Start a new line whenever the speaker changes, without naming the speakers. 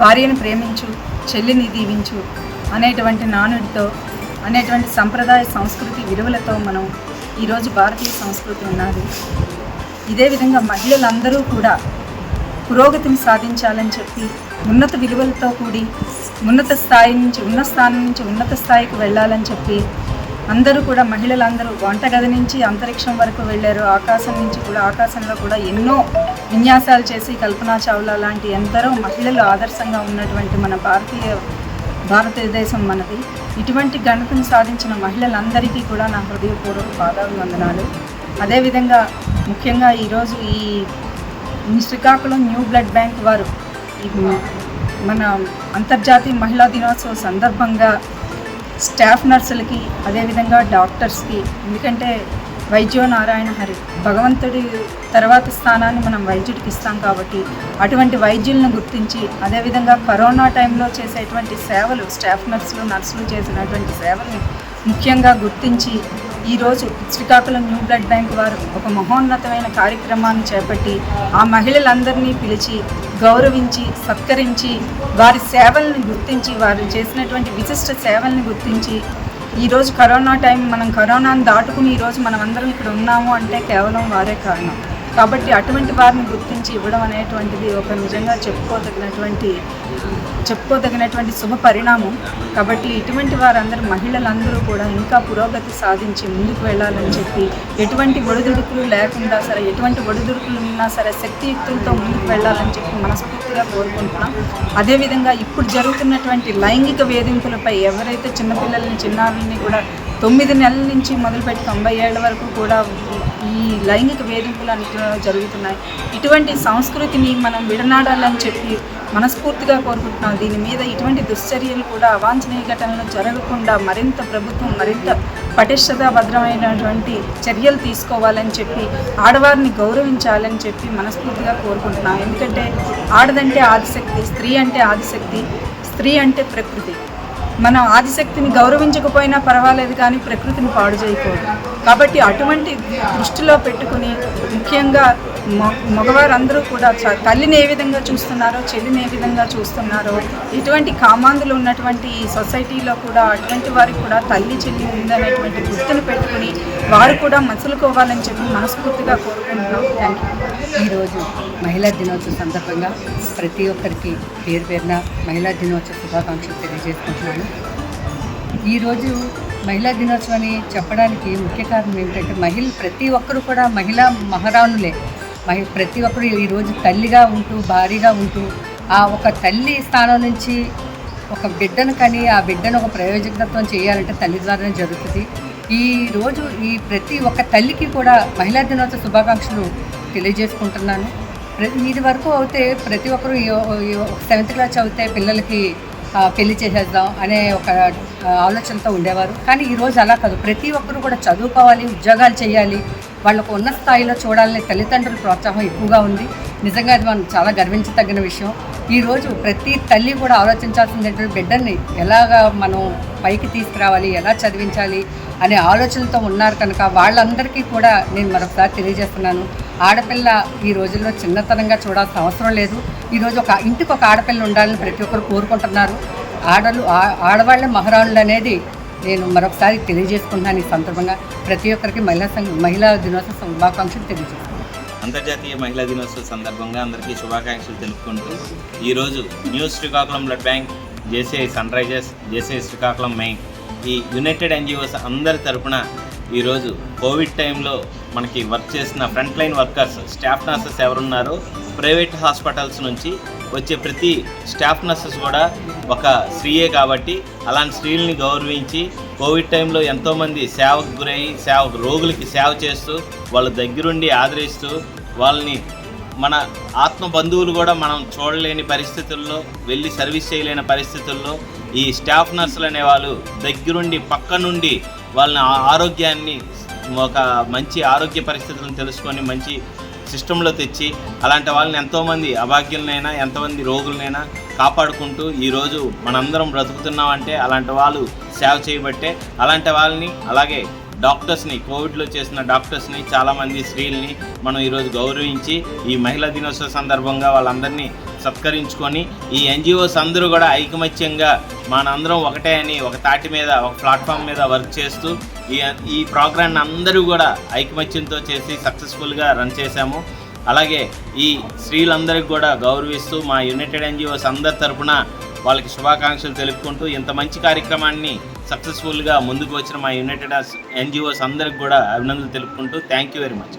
భార్యను ప్రేమించు చెల్లిని దీవించు అనేటువంటి నానుడితో అనేటువంటి సంప్రదాయ సంస్కృతి విలువలతో మనం ఈరోజు భారతీయ సంస్కృతి ఉన్నది. ఇదే విధంగా మహిళలందరూ కూడా పురోగతిని సాధించాలని చెప్పి ఉన్నత విలువలతో కూడి ఉన్నత స్థాయి నుంచి ఉన్న స్థానం నుంచి ఉన్నత స్థాయికి వెళ్ళాలని చెప్పి అందరూ కూడా మహిళలందరూ వంటగది నుంచి అంతరిక్షం వరకు వెళ్ళారు. ఆకాశం నుంచి కూడా ఆకాశంలో కూడా ఎన్నో విన్యాసాలు చేసి కల్పనా చావ్లా లాంటి ఎందరో మహిళలు ఆదర్శంగా ఉన్నటువంటి మన భారతీయ భారతదేశం మనది. ఇటువంటి ఘనతను సాధించిన మహిళలందరికీ కూడా నా హృదయపూర్వక పాదాభివందనాలు. అదేవిధంగా ముఖ్యంగా ఈరోజు ఈ శ్రీకాకుళం న్యూ బ్లడ్ బ్యాంక్ వారు మన అంతర్జాతీయ మహిళా దినోత్సవం సందర్భంగా స్టాఫ్ నర్సులకి అదేవిధంగా డాక్టర్స్కి ఎందుకంటే వైద్యో నారాయణ హరి భగవంతుడి తర్వాత స్థానాన్ని మనం వైద్యుడికి ఇస్తాం కాబట్టి అటువంటి వైద్యులను గుర్తించి అదేవిధంగా కరోనా టైంలో చేసేటువంటి సేవలు స్టాఫ్ నర్సులు నర్సులు చేసినటువంటి సేవల్ని ముఖ్యంగా గుర్తించి ఈరోజు శ్రీకాకుళం న్యూ బ్లడ్ బ్యాంక్ వారు ఒక మహోన్నతమైన కార్యక్రమాన్ని చేపట్టి ఆ మహిళలందరినీ పిలిచి గౌరవించి సత్కరించి వారి సేవల్ని గుర్తించి వారు చేసినటువంటి విశిష్ట సేవల్ని గుర్తించి ఈరోజు కరోనా టైం మనం కరోనాను దాటుకుని ఈరోజు మనం అందరం ఇక్కడ ఉన్నాము అంటే కేవలం వారే కారణం. కాబట్టి అటువంటి వారిని గుర్తించి ఇవ్వడం అనేటువంటిది ఒక నిజంగా చెప్పుకోదగినటువంటి చెప్పుకోదగినటువంటి శుభ పరిణామం. కాబట్టి ఇటువంటి వారందరూ మహిళలందరూ కూడా ఇంకా పురోగతి సాధించి ముందుకు వెళ్ళాలని చెప్పి ఎటువంటి ఒడిదుడుకులు లేకుండా సరే ఎటువంటి ఒడిదుడుకులు ఉన్నా సరే శక్తియుక్తులతో ముందుకు వెళ్ళాలని చెప్పి మనస్ఫూర్తిగా కోరుకుంటున్నాం. అదేవిధంగా ఇప్పుడు జరుగుతున్నటువంటి లైంగిక వేధింపులపై ఎవరైతే చిన్నపిల్లల్ని చిన్నారుల్ని కూడా తొమ్మిది నెలల నుంచి మొదలుపెట్టి తొంభై ఏళ్ళ వరకు కూడా ఈ లైంగిక వేధింపులు అనేవి జరుగుతున్నాయి. ఇటువంటి సంస్కృతిని మనం విడనాడాలని చెప్పి మనస్ఫూర్తిగా కోరుకుంటున్నాం. దీని మీద ఇటువంటి దుశ్చర్యలు కూడా అవాంఛనీయ ఘటనలు జరగకుండా మరింత ప్రభుత్వం మరింత పటిష్టత భద్రమైనటువంటి చర్యలు తీసుకోవాలని చెప్పి ఆడవారిని గౌరవించాలని చెప్పి మనస్ఫూర్తిగా కోరుకుంటున్నాం. ఎందుకంటే ఆడదంటే ఆదిశక్తి స్త్రీ అంటే ఆదిశక్తి స్త్రీ అంటే ప్రకృతి. మనం ఆదిశక్తిని గౌరవించకపోయినా పర్వాలేదు కానీ ప్రకృతిని పాడు చేయకూడదు. కాబట్టి అటువంటి దృష్టిలో పెట్టుకుని ముఖ్యంగా మగవారందరూ కూడా చ- తల్లిని ఏ విధంగా చూస్తున్నారో చెల్లిని ఏ విధంగా చూస్తున్నారో ఇటువంటి కామాంధులు ఉన్నటువంటి ఈ సొసైటీలో కూడా అటువంటి వారికి కూడా తల్లి చెల్లి ఉందనేటువంటి గుర్తును పెట్టుకుని వారు కూడా మసులుకోవాలని చెప్పి మనస్ఫూర్తిగా కోరుకుంటున్నాం. థ్యాంక్ యూ
ఈరోజు మహిళా దినోత్సవం సందర్భంగా ప్రతి ఒక్కరికి పేరు పేరున మహిళా దినోత్సవ శుభాకాంక్షలు తెలియజేసుకుంటున్నాను. ఈరోజు మహిళా దినోత్సవం అని చెప్పడానికి ముఖ్య కారణం ఏమిటంటే మహిళ ప్రతి ఒక్కరు కూడా మహిళా మహారాణులే. మహి ప్రతి ఒక్కరు ఈరోజు తల్లిగా ఉంటూ భారీగా ఉంటూ ఆ ఒక తల్లి స్థానం నుంచి ఒక బిడ్డను కానీ ఆ బిడ్డను ఒక ప్రయోజకత్వం చేయాలంటే తల్లి ద్వారానే జరుగుతుంది. ఈ రోజు ఈ ప్రతి ఒక్క తల్లికి కూడా మహిళా దినోత్సవ శుభాకాంక్షలు తెలియజేసుకుంటున్నాను. ఇది వరకు అయితే ప్రతి ఒక్కరు సెవెంత్ క్లాస్ చదివితే పిల్లలకి పెళ్ళి చేసేద్దాం అనే ఒక ఆలోచనతో ఉండేవారు. కానీ ఈరోజు అలా కాదు. ప్రతి ఒక్కరు కూడా చదువుకోవాలి ఉద్యోగాలు చేయాలి. వాళ్ళకు ఉన్న స్థాయిలో చూడాలనే తల్లిదండ్రుల ప్రోత్సాహం ఎక్కువగా ఉంది. నిజంగా అది మనం చాలా గర్వించదగిన విషయం. ఈరోజు ప్రతి తల్లి కూడా ఆలోచించాల్సింది ఏంటంటే బిడ్డని ఎలాగా మనం పైకి తీసుకురావాలి ఎలా చదివించాలి అనే ఆలోచనతో ఉన్నారు కనుక వాళ్ళందరికీ కూడా నేను మరొకసారి తెలియజేస్తున్నాను. ఆడపిల్ల ఈ రోజుల్లో చిన్నతనంగా చూడాల్సిన అవసరం లేదు. ఈరోజు ఒక ఇంటికి ఒక ఆడపిల్ల ఉండాలని ప్రతి ఒక్కరు కోరుకుంటున్నారు. ఆడలు ఆ- ఆడవాళ్ళ మహారాణులు అనేది నేను మరొకసారి తెలియజేసుకుంటున్నాను ఈ సందర్భంగా. ప్రతి ఒక్కరికి మహిళా సంఘ మహిళా దినోత్సవ శుభాకాంక్షలు తెలియజేస్తున్నాను.
అంతర్జాతీయ మహిళా దినోత్సవ సందర్భంగా అందరికీ శుభాకాంక్షలు తెలుపుకుంటూ ఈరోజు new Srikakulam blood bank JCI sun risers JCI Srikakulam main ఈ యునైటెడ్ ఎన్జిఓస్ అందరి తరపున ఈరోజు కోవిడ్ టైంలో మనకి వర్క్ చేసిన front line workers staff nurses ఎవరున్నారో ప్రైవేట్ హాస్పిటల్స్ నుంచి వచ్చే ప్రతి స్టాఫ్ నర్సెస్ కూడా ఒక స్త్రీయే కాబట్టి అలాంటి స్త్రీలని గౌరవించి కోవిడ్ టైంలో ఎంతోమంది సేవకు గురై సేవ రోగులకి సేవ చేస్తూ వాళ్ళ దగ్గరుండి ఆదరిస్తూ వాళ్ళని మన ఆత్మ బంధువులు కూడా మనం చూడలేని పరిస్థితుల్లో వెళ్ళి సర్వీస్ చేయలేని పరిస్థితుల్లో ఈ స్టాఫ్ నర్సులు అనే వాళ్ళు దగ్గరుండి పక్క నుండి వాళ్ళ ఆరోగ్యాన్ని ఒక మంచి ఆరోగ్య పరిస్థితులను తెలుసుకొని మంచి సిస్టంలో తెచ్చి అలాంటి వాళ్ళని ఎంతోమంది అభాగ్యులనైనా ఎంతమంది రోగులనైనా కాపాడుకుంటూ ఈరోజు మనందరం బ్రతుకుతున్నామంటే అలాంటి వాళ్ళు సేవ చేయబట్టే అలాంటి వాళ్ళని అలాగే డాక్టర్స్ని కోవిడ్లో చేసిన డాక్టర్స్ని చాలామంది స్త్రీల్ని మనం ఈరోజు గౌరవించి ఈ మహిళా దినోత్సవ సందర్భంగా వాళ్ళందరినీ సత్కరించుకొని ఈ ఎన్జిఓస్ అందరూ కూడా ఐకమత్యంగా మనందరం ఒకటే అని ఒక తాటి మీద ఒక ప్లాట్ఫామ్ మీద వర్క్ చేస్తూ ఈ ఈ ప్రోగ్రాన్ని అందరూ కూడా ఐకమత్యంతో చేసి సక్సెస్ఫుల్గా రన్ చేశాము. అలాగే ఈ స్త్రీలందరికీ కూడా గౌరవిస్తూ మా యునైటెడ్ ఎన్జిఓస్ అందరి తరఫున వాళ్ళకి శుభాకాంక్షలు తెలుపుకుంటూ ఇంత మంచి కార్యక్రమాన్ని సక్సెస్ఫుల్గా ముందుకు వచ్చిన మా యునైటెడ్ ఎన్జిఓస్ అందరికి కూడా అభినందనలు తెలుపుకుంటూ థ్యాంక్ యూ వెరీ మచ్